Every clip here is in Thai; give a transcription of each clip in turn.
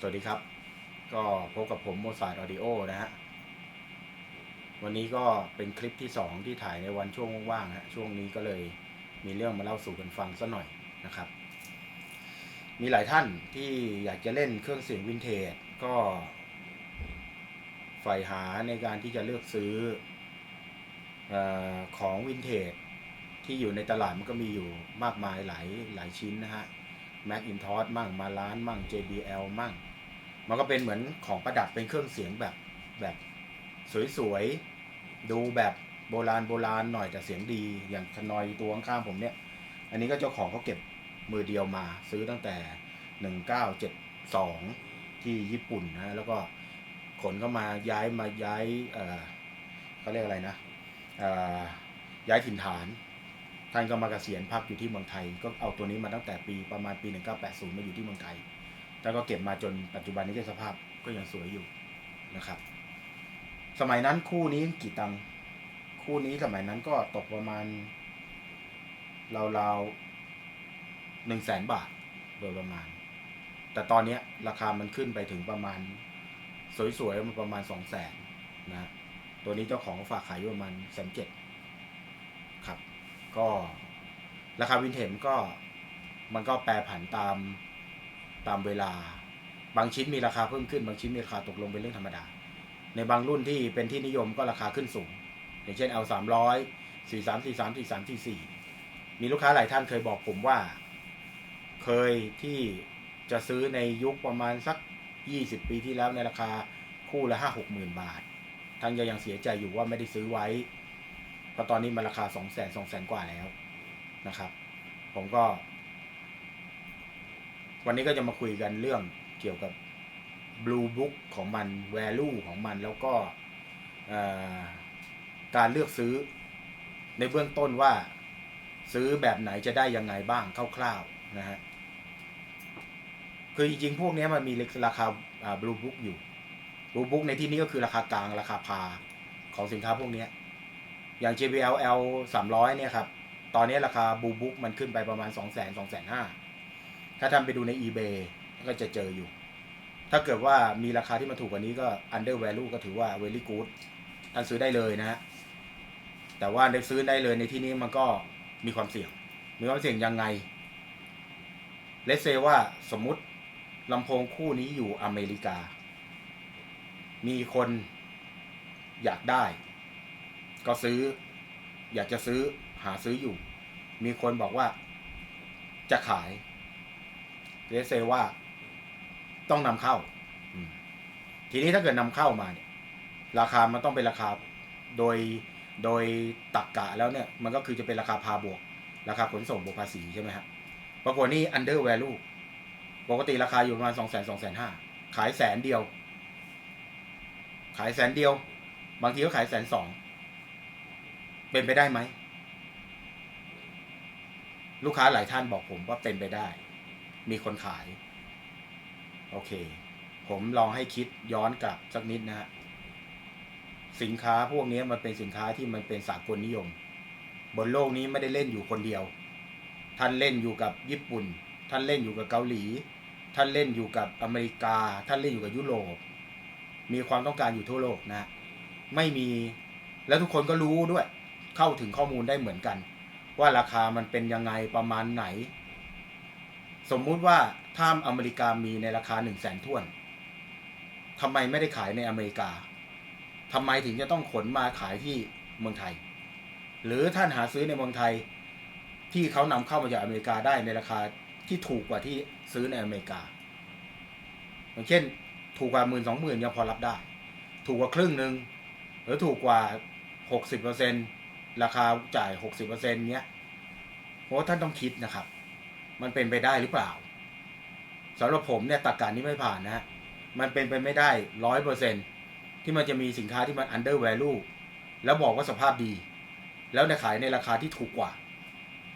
สวัสดีครับ ก็พบกับผมโมซาร์ออดิโอนะฮะ วันนี้ก็เป็นคลิปที่สองที่ถ่ายในวันช่วงว่างๆฮะช่วงนี้ก็เลยมีเรื่องมาเล่าสู่กันฟังสัหน่อยนะครับ มีหลายท่านที่อยากจะเล่นเครื่องเสียงวินเทจก็ใฝ่หาในการที่จะเลือกซื้ออของวินเทจที่อยู่ในตลาดมันก็มีอยู่มากมายหลายหลายชิ้นนะฮะ แม็กอินทอสมั่งมาล้านมั่ง JBL มั่ง มันก็เป็นเหมือนของประดับเป็นเครื่องเสียงแบบแบบสวยๆ ดูแบบโบราณโบราณหน่อยแต่เสียงดีอย่างคนอยตัวข้างๆผมเนี่ย อันนี้ก็เจ้าของเขาเก็บมือเดียวมาซื้อตั้งแต่ 1972 ที่ญี่ปุ่นนะแล้วก็ขนเข้ามาย้ายมาย้ายเออเขาเรียกอะไรนะเอ่อย้ายถิ่นฐาน ท่านก็มาเกษียณพักอยู่ที่เมืองไทย ก็เอาตัวนี้มาตั้งแต่ปีประมาณปี 1980 มาอยู่ที่เมืองไทย แล้วก็เก็บมาจนปัจจุบันนี้ก็สภาพก็ยังสวยอยู่นะครับ สมัยนั้นคู่นี้กี่ตังค์คู่นี้สมัยนั้นก็ตกประมาณราวๆหนึ่งแสนบาทโดยประมาณ แต่ตอนนี้ราคามันขึ้นไปถึงประมาณ สวยๆมันประมาณสองแสนนะ ตัวนี้เจ้าของฝากขายอยู่ประมาณแสนเจ็ด ก็ราคาวินเทจมันก็มันก็แปรผันตามตามเวลา บางชิ้นมีราคาเพิ่มขึ้น บางชิ้นมีราคาตกลงเป็นเรื่องธรรมดา ในบางรุ่นที่เป็นที่นิยมก็ราคาขึ้นสูง อย่างเช่น L 3 0 0 4 3 4 3 4 3 4 4มีลูกค้าหลายท่านเคยบอกผมว่า เคยที่จะซื้อในยุคประมาณสัก 20 ปีที่แล้วในราคาคู่ละ 5 6หมื่นบาทท่านก็ยังเสียใจอยู่ว่าไม่ได้ซื้อไว้ เพราะตอนนี้มันราคา2 0 0 0 0 0 2 0 0 0 0กว่าแล้วนะครับ ผมก็ วันนี้ก็จะมาคุยกันเรื่องเกี่ยวกับ Blue Book ของมัน value ของมันแล้วก็การเลือกซื้อ ในเบื้องต้นว่าซื้อแบบไหนจะได้ยังไงบ้างคร่าวๆนะฮะคือจริงๆ พวกนี้มันมีราคาอ่า Blue Book อยู่ Blue Book ในที่นี้ก็คือราคากลางราคาพาของสินค้าพวกนี้ อย่าง JBL L 300 เนี่ยครับ ตอนนี้ราคา Blue Book มันขึ้นไปประมาณ 2 0 0 0 0 0 2 5 0 0 0ถ้าทำไปดูใน eBay ก็จะเจออยู่ ถ้าเกิดว่ามีราคาที่มันถูกกว่านี้ก็ under value ก็ถือว่า very good ท่านซื้อได้เลยนะฮะ แต่ว่าในซื้อได้เลยในที่นี้มันก็มีความเสี่ยง มีความเสี่ยงยังไง เลเซว่าสมมุติลำโพงคู่นี้อยู่อเมริกา มีคนอยากได้ ก็ซื้อ อยากจะซื้อหาซื้ออยู่ มีคนบอกว่าจะขายเลเซว่าต้องนำเข้าทีนี้ถ้าเกิดนำเข้ามาเนี่ย ราคามันต้องเป็นราคาโดยโดยตักกะแล้วเนี่ย มันก็คือจะเป็นราคาพาบวก ราคาขนส่งบวกภาษีใช่ไหมครับปรากฏนี่ under value ปกติราคาอยู่ประมาณสองแสนสองแสนห้าขายแสนเดียว ขายแสนเดียว บางทีก็ขายแสนสอง เป็นไปได้ไหม ลูกค้าหลายท่านบอกผมว่าเป็นไปได้ มีคนขาย โอเค ผมลองให้คิดย้อนกลับสักนิดนะฮะสินค้าพวกนี้มันเป็นสินค้าที่มันเป็นสากลนิยม บนโลกนี้ไม่ได้เล่นอยู่คนเดียว ท่านเล่นอยู่กับญี่ปุ่น ท่านเล่นอยู่กับเกาหลี ท่านเล่นอยู่กับอเมริกา ท่านเล่นอยู่กับยุโรป มีความต้องการอยู่ทั่วโลกนะ ไม่มี แล้วทุกคนก็รู้ด้วย เข้าถึงข้อมูลได้เหมือนกัน ว่าราคามันเป็นยังไงประมาณไหน สมมุติว่าถ้าอเมริกามีในราคาหนึ่งแสนท่วนทำไมไม่ได้ขายในอเมริกาทำไมถึงจะต้องขนมาขายที่เมืองไทย หรือท่านหาซื้อในเมืองไทยที่เขานำเข้ามาจากอเมริกาได้ในราคาที่ถูกกว่าที่ซื้อในอเมริกา อย่างเช่น ถูกกว่าหมื่นสองหมื่นยังพอรับได้ ถูกกว่าครึ่งหนึ่งหรือถูกกว่าหกสิบเปอร์เซ็นต์ ราคาจ่ายหกสิบเปอร์เซ็นเนี้ยเพราะว่าท่านต้องคิดนะครับ มันเป็นไปได้หรือเปล่าสำหรับผมเนี่ยตักการนี้ไม่ผ่านนะฮะมันเป็นไปไม่ได้ร้อยเปอร์เซ็นที่มันจะมีสินค้าที่มัน under value แล้วบอกว่าสภาพดี แล้วในขายในราคาที่ถูกกว่า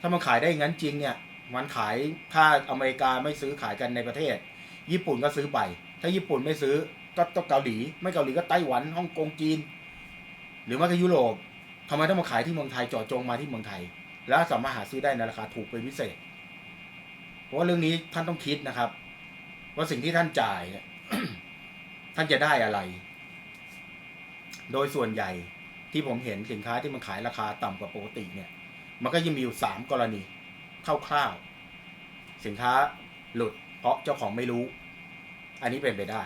ถ้ามันขายได้งั้นจริงเนี่ย มันขายถ้าอเมริกาไม่ซื้อขายกันในประเทศ ญี่ปุ่นก็ซื้อไป ถ้าญี่ปุ่นไม่ซื้อก็ต้องเกาหลี ไม่เกาหลีก็ไต้หวันฮ่องกงจีน หรือว่าก็ยุโรป ทำไมต้องมาขายที่เมืองไทยเจาะจงมาที่เมืองไทย แล้วสามารถหาซื้อได้ในราคาถูกเป็นพิเศษ เพราะว่าเรื่องนี้ท่านต้องคิดนะครับ ว่าสิ่งที่ท่านจ่ายท่านจะได้อะไร โดยส่วนใหญ่ที่ผมเห็นสินค้าที่มันขายราคาต่ำกว่าปกติเนี่ย มันก็จะมีอยู่สามกรณีคร่าวๆสินค้าหลุด เพราะเจ้าของไม่รู้ อันนี้เป็นไปได้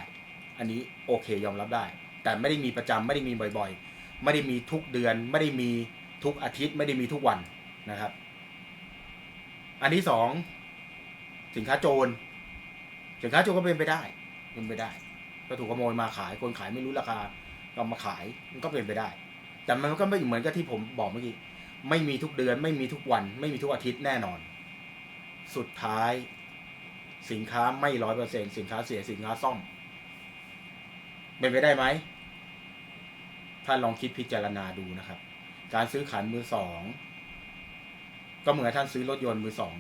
อันนี้โอเคยอมรับได้ แต่ไม่ได้มีประจำไม่ได้มีบ่อย ๆ ไม่ได้มีทุกเดือน ไม่ได้มีทุกอาทิตย์ ไม่ได้มีทุกวันนะครับ อันที่สองสินค้าโจรสินค้าโจรก็เป็นไปได้เป็นไปได้ ก็ถูกขโมยมาขายคนขายไม่รู้ราคาก็เอามาขายมันก็เป็นไปได้ แต่มันก็ไม่เหมือนกับที่ผมบอกเมื่อกี้ไม่มีทุกเดือน ไม่มีทุกวัน ไม่มีทุกอาทิตย์แน่นอน สุดท้าย สินค้าไม่ร้อยเปอร์เซ็นสินค้าเสียสินค้าซ่อม เป็นไปได้ไหม ท่านลองคิดพิจารณาดูนะครับ การซื้อขายมือสองก็เหมือนท่านซื้อรถยนต์มือสอง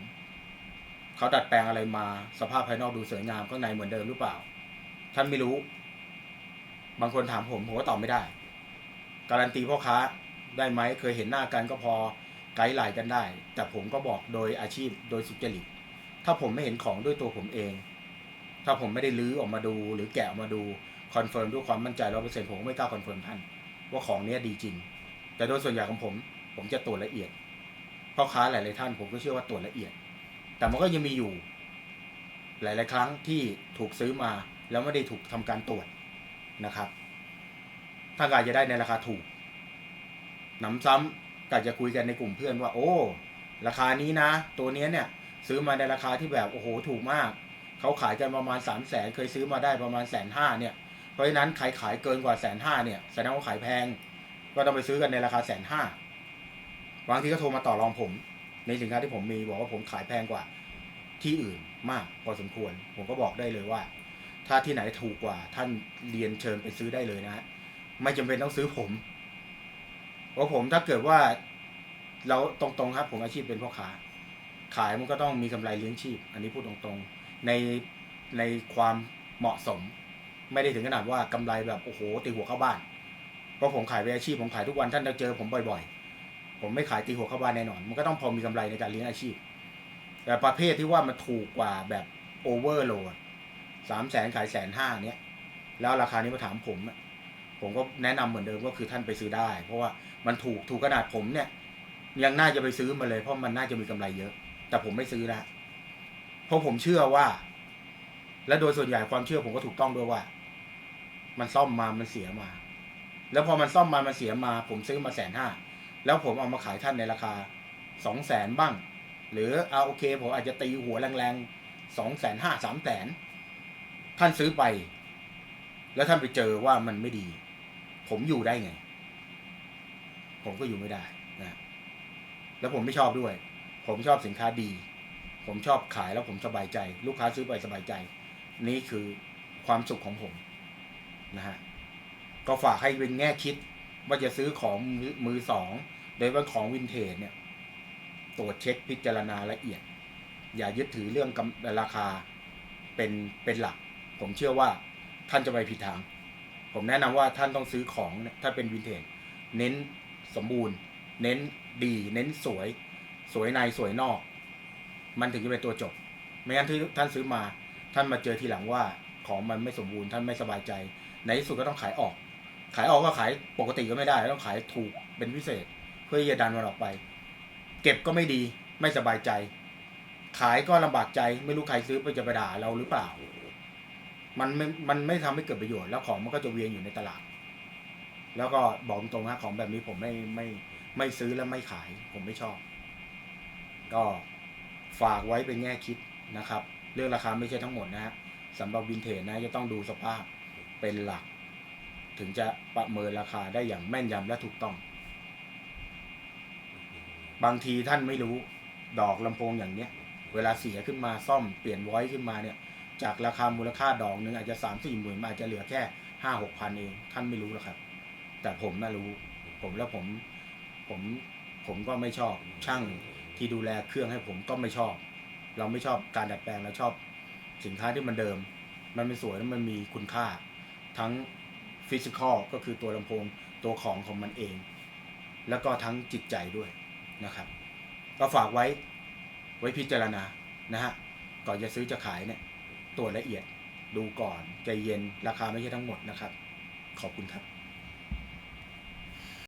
เขาดัดแปลงอะไรมาสภาพภายนอกดูสวยงามข้างในเหมือนเดิมหรือเปล่า ท่านไม่รู้ บางคนถามผมผมก็ตอบไม่ได้ การันตีพ่อค้าได้ไหมเคยเห็นหน้ากันก็พอไกด์ไลน์กันได้ แต่ผมก็บอกโดยอาชีพโดยสุจริตถ้าผมไม่เห็นของด้วยตัวผมเอง ถ้าผมไม่ได้ลื้อออกมาดู หรือแกะออกมาดูคอนเฟิร์มด้วยความมั่นใจร้อยเปอร์เซ็นต์ผมก็ไม่กล้าคอนเฟิร์มท่าน ว่าของเนี้ยดีจริง แต่โดยส่วนใหญ่ของผม ผมจะตรวจละเอียดพ่อค้าหลาย ๆ ท่านผมก็เชื่อว่าตรวจละเอียด แต่มันก็ยังมีอยู่ หลาย ๆ ครั้งที่ถูกซื้อมาแล้วไม่ได้ถูกทำการตรวจนะครับ ถ้าการจะได้ในราคาถูกหนำซ้ำก็จะคุยกันในกลุ่มเพื่อนว่า โอ้ ราคานี้นะ ตัวเนี้ยเนี่ย ซื้อมาในราคาที่แบบโอ้โห ถูกมาก เขาขายกันประมาณสามแสนเคยซื้อมาได้ประมาณแสนห้าเนี่ย เพราะฉะนั้นใครขายเกินกว่าแสนห้าเนี่ยแสดงว่าขายแพง ก็ต้องไปซื้อกันในราคาแสนห้าบางทีก็โทรมาต่อรองผม ในสินค้าที่ผมมีบอกว่าผมขายแพงกว่าที่อื่นมากพอสมควร ผมก็บอกได้เลยว่า ถ้าที่ไหนถูกกว่าท่านเรียนเชิญไปซื้อได้เลยนะฮะไม่จำเป็นต้องซื้อผมเพราะผมถ้าเกิดว่าเราตรงๆครับ ผมอาชีพเป็นพ่อค้าขายมันก็ต้องมีกำไรเลี้ยงชีพ อันนี้พูดตรงๆในในความเหมาะสม ไม่ได้ถึงขนาดว่ากำไรแบบโอ้โหตีหัวเข้าบ้าน เพราะผมขายเป็นอาชีพผมขายทุกวันท่านจะเจอผมบ่อยๆ ผมไม่ขายตีหัวเข้าบ้านแน่นอน มันก็ต้องพอมีกำไรในการเลี้ยงอาชีพ แต่ประเภทที่ว่ามันถูกกว่าแบบโอเวอร์โหลดสามแสนขายแสนห้าเนี้ยแล้วราคานี้มาถามผมผมก็แนะนำเหมือนเดิมก็คือท่านไปซื้อได้ เพราะว่ามันถูกถูกขนาดผมเนี่ย ยังน่าจะไปซื้อมาเลย เพราะมันน่าจะมีกำไรเยอะ แต่ผมไม่ซื้อนะเพราะผมเชื่อว่า และโดยส่วนใหญ่ความเชื่อผมก็ถูกต้องด้วยว่า มันซ่อมมามันเสียมา แล้วพอมันซ่อมมามันเสียมา ผมซื้อมาแสนห้าแล้วผมเอามาขายท่านในราคาสองแสนบ้าง หรือเอาโอเคผมอาจจะตีหัวแรงๆสองแสนห้าสามแสนท่านซื้อไป แล้วท่านไปเจอว่ามันไม่ดี ผมอยู่ได้ไง ผมก็อยู่ไม่ได้นะแล้วผมไม่ชอบด้วย ผมชอบสินค้าดี ผมชอบขายแล้วผมสบายใจ ลูกค้าซื้อไปสบายใจ นี่คือความสุขของผม นะฮะก็ฝากให้เป็นแง่คิดว่าจะซื้อของมือสองโดยว่าของวินเทจเนี่ย ตรวจเช็คพิจารณาละเอียด อย่ายึดถือเรื่องกำราคาเป็นเป็นหลัก ผมเชื่อว่าท่านจะไปผิดทาง ผมแนะนำว่าท่านต้องซื้อของถ้าเป็นวินเทจเน้นสมบูรณ์ เน้นดี เน้นสวย สวยในสวยนอก มันถึงจะเป็นตัวจบ ไม่งั้นที่ท่านซื้อมา ท่านมาเจอทีหลังว่าของมันไม่สมบูรณ์ท่านไม่สบายใจ ในที่สุดก็ต้องขายออก ขายออกก็ขายปกติก็ไม่ได้ ต้องขายถูกเป็นพิเศษ เพื่อจะดันมันออกไป เก็บก็ไม่ดีไม่สบายใจ ขายก็ลำบากใจ ไม่รู้ใครซื้อไปจะไปด่าเราหรือเปล่า มันไม่ มันไม่ทำให้เกิดประโยชน์แล้วของมันก็จะเวียนอยู่ในตลาด แล้วก็บอกตรงนะของแบบนี้ผมไม่ไม่ไม่ซื้อและไม่ขาย ผมไม่ชอบ ก็ฝากไว้เป็นแง่คิดนะครับ เรื่องราคาไม่ใช่ทั้งหมดนะฮะสำหรับวินเทจนะจะต้องดูสภาพ เป็นหลัก ถึงจะประเมินราคาได้อย่างแม่นยำและถูกต้อง บางทีท่านไม่รู้ดอกลำโพงอย่างเนี้ย เวลาเสียขึ้นมาซ่อมเปลี่ยนไว้ขึ้นมาเนี่ย จากราคามูลค่าดอกหนึ่งอาจจะสามสี่หมื่นอาจจะเหลือแค่ห้าหกพันเอง ท่านไม่รู้หรอกครับ แต่ผมน่ารู้ ผมแล้วผมผมผมก็ไม่ชอบช่างที่ดูแลเครื่องให้ผมก็ไม่ชอบ เราไม่ชอบการดัดแปลงเราชอบ สินค้าที่มันเดิม มันเป็นสวยแล้วมันมีคุณค่า ทั้งฟิสิกอลก็คือตัวลำโพงตัวของของมันเอง แล้วก็ทั้งจิตใจด้วยนะครับ ก็ฝากไว้ไว้พิจารณานะฮะก่อนจะซื้อจะขายเนี่ยตรวจละเอียดดูก่อนใจเย็นราคาไม่ใช่ทั้งหมดนะครับ ขอบคุณครับ